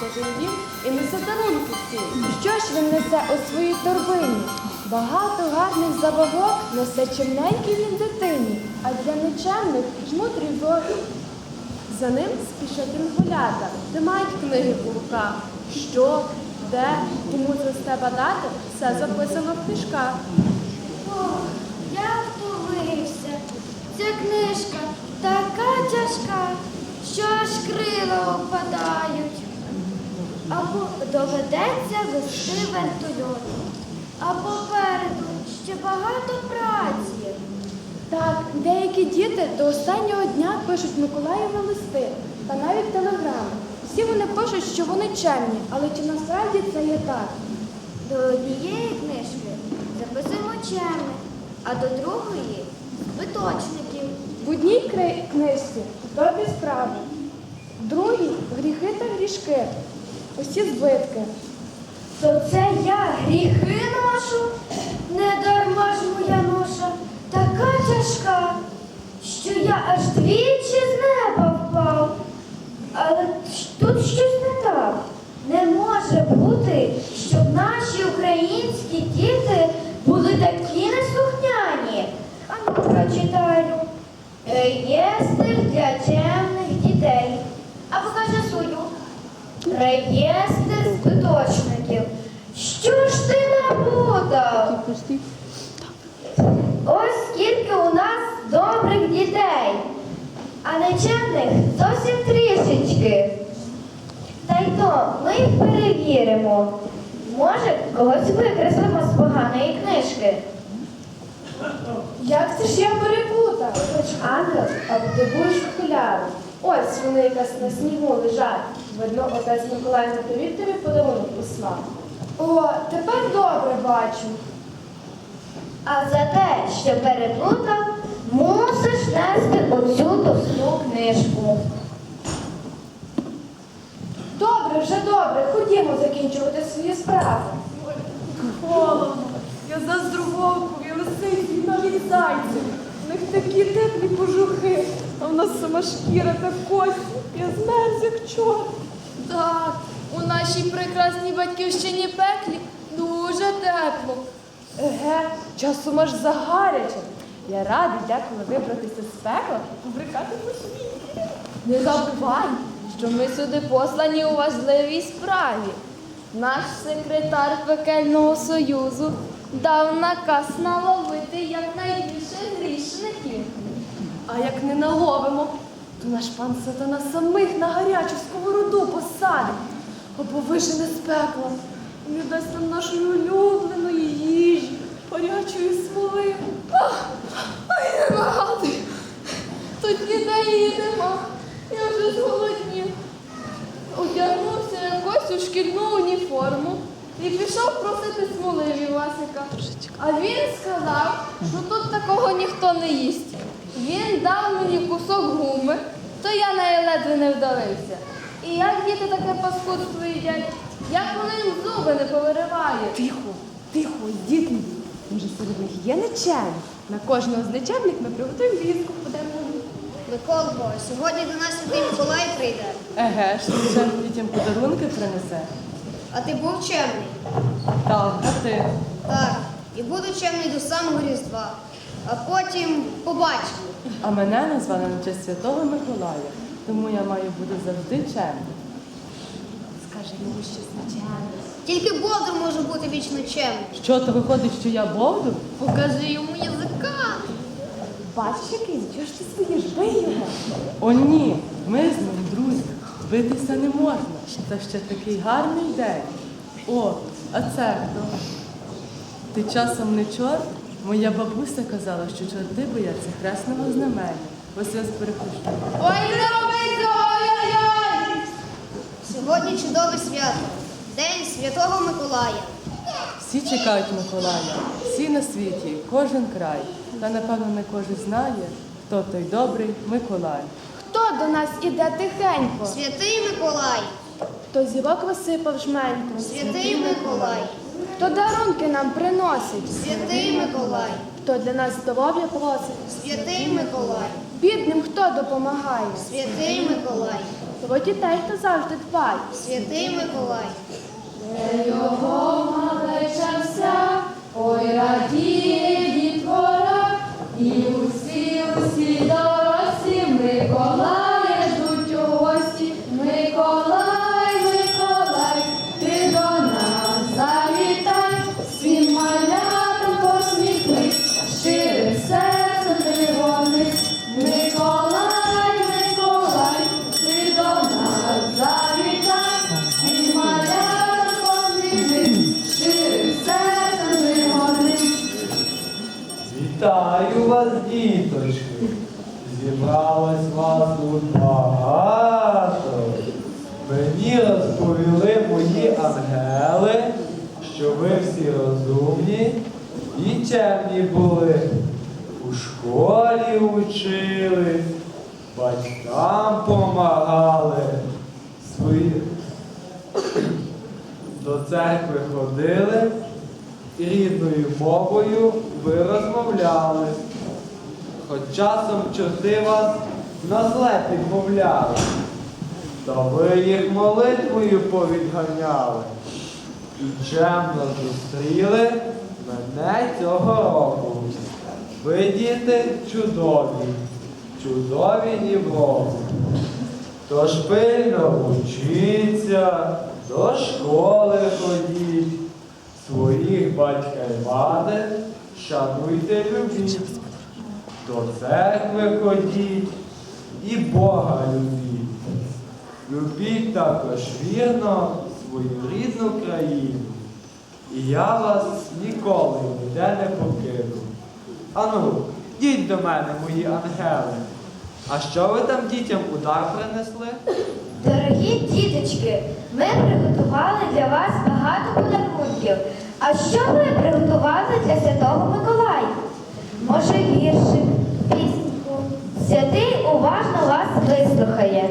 кожен дім і несе дарунки всім. Що ж він несе у своїй торбині? Багато гарних забавок несе чимненький він дитині, а для нечемних жмуть різок. За ним спішать інгулята, де мають книги у руках. Що, де, кому це з тебе дати, все записано в книжках. Ох, я втомився. Ця книжка така тяжка, що аж крила опадають. Або доведеться вести вертольот. А попереду ще багато праці. Так, деякі діти до останнього дня пишуть Миколаєві листи та навіть телеграми. Всі вони пишуть, що вони чемні, але чи насправді це є так? До однієї книжки записуємо чемних, а до другої збиточників. В одній книжці добрі справи, в другій гріхи та грішки, усі збитки. То це я гріхи ношу, не дарма ж моя ноша така тяжка, що я аж двічі з неба впав. Але тут щось не так. Не може бути, щоб наші українські діти були такі неслухняні. А ну прочитаю. Реєстр для чемних дітей. А покажи свою. Реєстр збиточників. Що ж ти набудав? Ось скільки у нас добрих дітей, а нечемних зовсім трішечки. Та й то ми їх перевіримо. Може, когось викреслимо з поганої книжки. Як це ж я переплутав? Хоч ангел, а дивуєш окуляри. Ось вони якраз на снігу лежать. Видно, отець Миколай на привіт тобі подарунок послав. О, тепер добре бачу. А за те, що переплутав, мусиш нести оцю товсту книжку. Добре, вже добре, ходімо закінчувати свої справи. Холодно. Я заздру вовкові, лисиці, навіть зайцю. В них такі теплі в нас сама шкіра та кості. Я змерз, як чорт. Так, у нашій прекрасній батьківщині пеклі дуже тепло. Еге, часом аж загаряче. Я радий деколи вибратися з пекла, побрикати по світі. Не забувай, що ми сюди послані у важливій справі. Наш секретар пекельного союзу дав наказ наловити якнайбільше грішників. А як не наловимо, то наш пан сатана самих на гарячу сковороду посадить або вижене з пекла. І не дасть нам нашої улюбленої їжі, гарячої смоли. Ах, ай, не нагадуй. Тут ніде їдемо. Я вже зголоднів. Одягнувся якось у шкільну уніформу і пішов просити смоли в Івасика. А він сказав, що тут такого ніхто не їсть. Він дав мені кусок гуми, то я неї ледве не вдавився. І як діти таке паскудство їдять, як вони їм зуби не повиривають. Тихо, тихо, діти. Може, серед них є нечемні? На кожного з нечемних ми приготуємо візку, подемо. Миколко, сьогодні до нас святий Миколай прийде, Еге ж, ще дітям подарунки принесе. а ти був чемний. Так, а ти? Так, і буду чемний до самого Різдва, а потім побачимо. А мене назвали на честь Святого Миколая, тому я маю бути завжди чемним. Скаже йому щось нечемне. Тільки Бовдур може бути вічно чемним. Що то виходить, що я бовду? Покажи йому язика. Бачиш, який? Чого ж ти стоїш? Бий його. О, ні, ми з ним друзі. Битися не можна. Це ще такий гарний день. О, а це хто? Ти часом не чорт? Моя бабуся казала, що чорти бояться хресного знамення. Ось я перехрещу. Ой, не роби ой-ой-ой! Сьогодні чудове свято, День Святого Миколая. Всі чекають Миколая, всі на світі, кожен край. Та напевно не кожен знає, хто той добрий Миколай. Хто до нас іде тихенько? Святий Миколай, Хто зірок висипав жменько? святий Миколай, Хто дарунки нам приносить? святий Миколай, Хто для нас здоров'я просить? святий Миколай, Бідним хто допомагає? святий Миколай, про дітей хто завжди дбає. Святий Миколай. Його малечався, ой радіє Вітаю вас, діточки! Зібралось вас тут багато. Мені розповіли мої ангели, що ви всі розумні і чемні були. У школі учились, батькам помагали, свої до церкви ходили рідною мовою ви розмовляли. Хоч часом чорти вас на зле підмовляли, та ви їх молитвою повідганяли і чемно зустріли мене цього року. Ви, діти, чудові, чудові нівроку. Тож пильно вчіться, до школи ходіть, своїх батька й мати шануйте любіть, до церкви ходіть і Бога любіть. Любіть також вірно свою рідну країну. І я вас ніколи ніде не покину. Ану, йдіть до мене, мої ангели. А що ви там дітям удар принесли? Дорогі діточки, ми приготували для вас багато подарунків. А що ви приготували для Святого Миколая? Може, віршик, пісеньку? Святий уважно вас вислухає.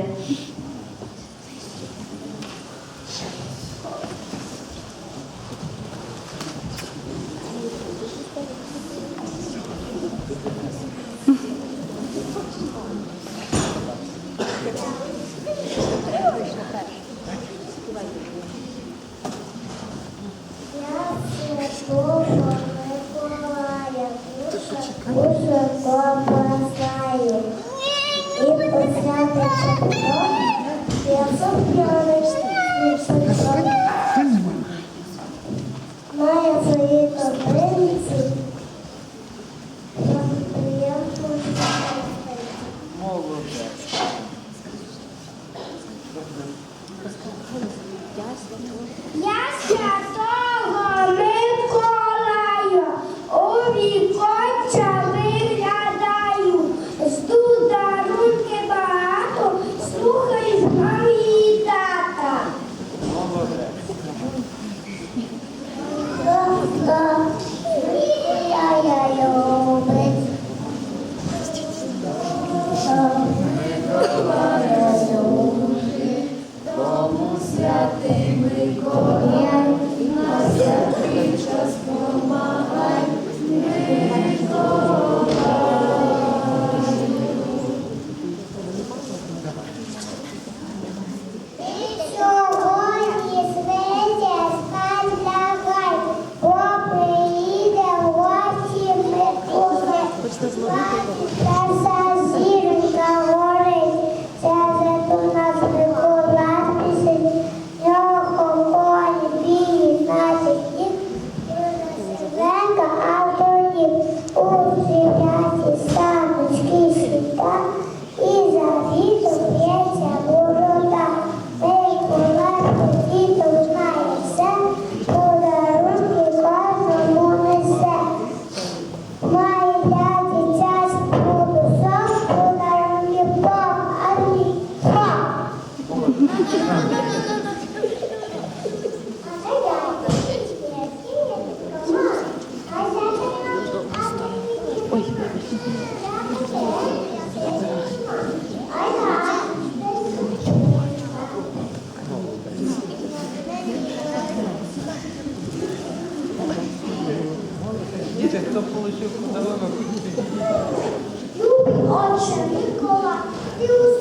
You.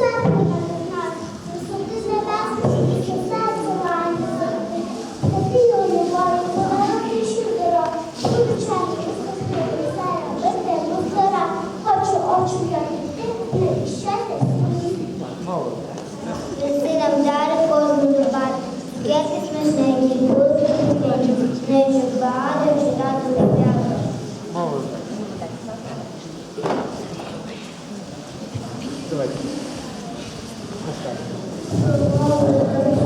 した。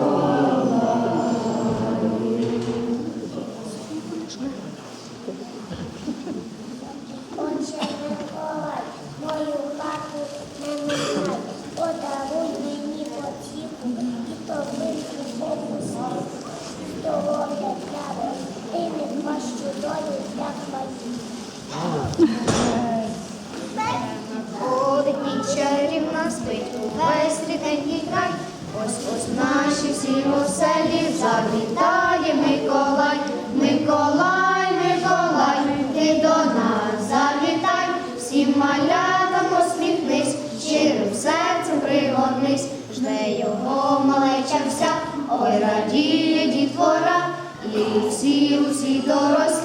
Миколай. Отче Миколай, мою хату не минай, подаруй мені потіху, і то вийду Богу світу. Здоров'я для родини, кращу долю для твоїх. Ходить чарівна спить увесь рідненький край. Ось ось всі оселі завітає Миколай, Миколай, Миколай, ти до нас завітай, всім малятам посміхнись, щирим серцем пригорнись, жде його малеча вся, ой радіє дітвора, і всі, усі дорослі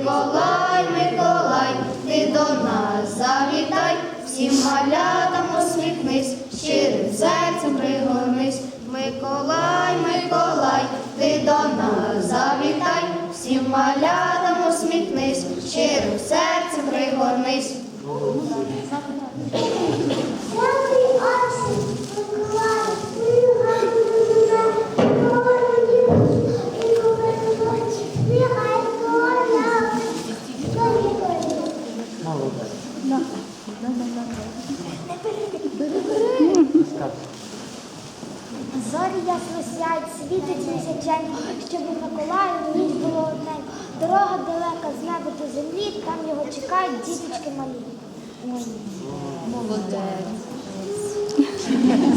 Миколай, Миколай, ти до нас завітай, всім малятам посміхнись, щирим серцем пригорнись, Миколай, Миколай, ти до нас завітай, всім малятам усміхнись, щирим серцем пригорнись. Святий Отче Миколай, мою хату не минай, подаруй мені потіху, і то вийду Богу світу. Нехай доля Долі Ясно світить місячень, щоб у Миколаю ніч було одненько. Дорога далека з неба до землі, там його чекають діточки малі. Молодець.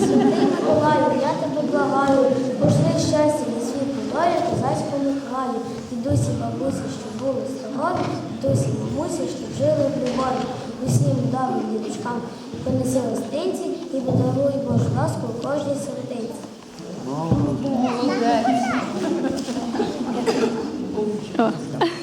Святий Миколаю, я тебе благаю, пошли щастя на світ подолі, козацьку Миколаю. Дідусі, бабусі, що були з тобою, дідусі, мамусі, що жили в любові. Усім добрим діточкам понеси гостинці і подаруй Божу ласку у кожній серединці. Миколаю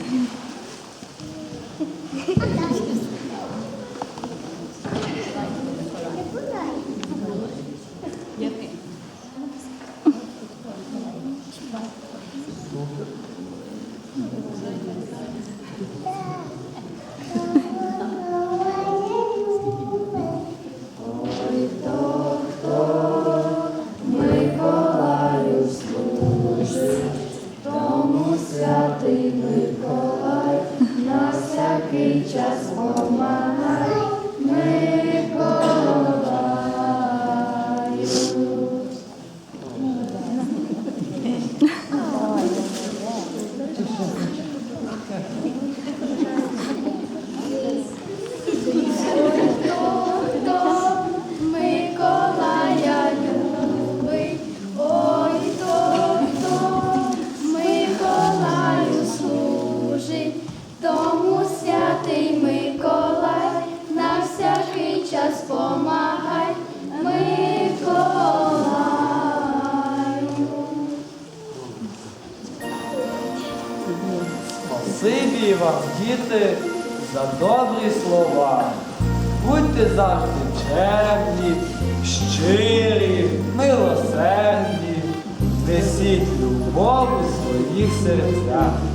любов у своїх серцях.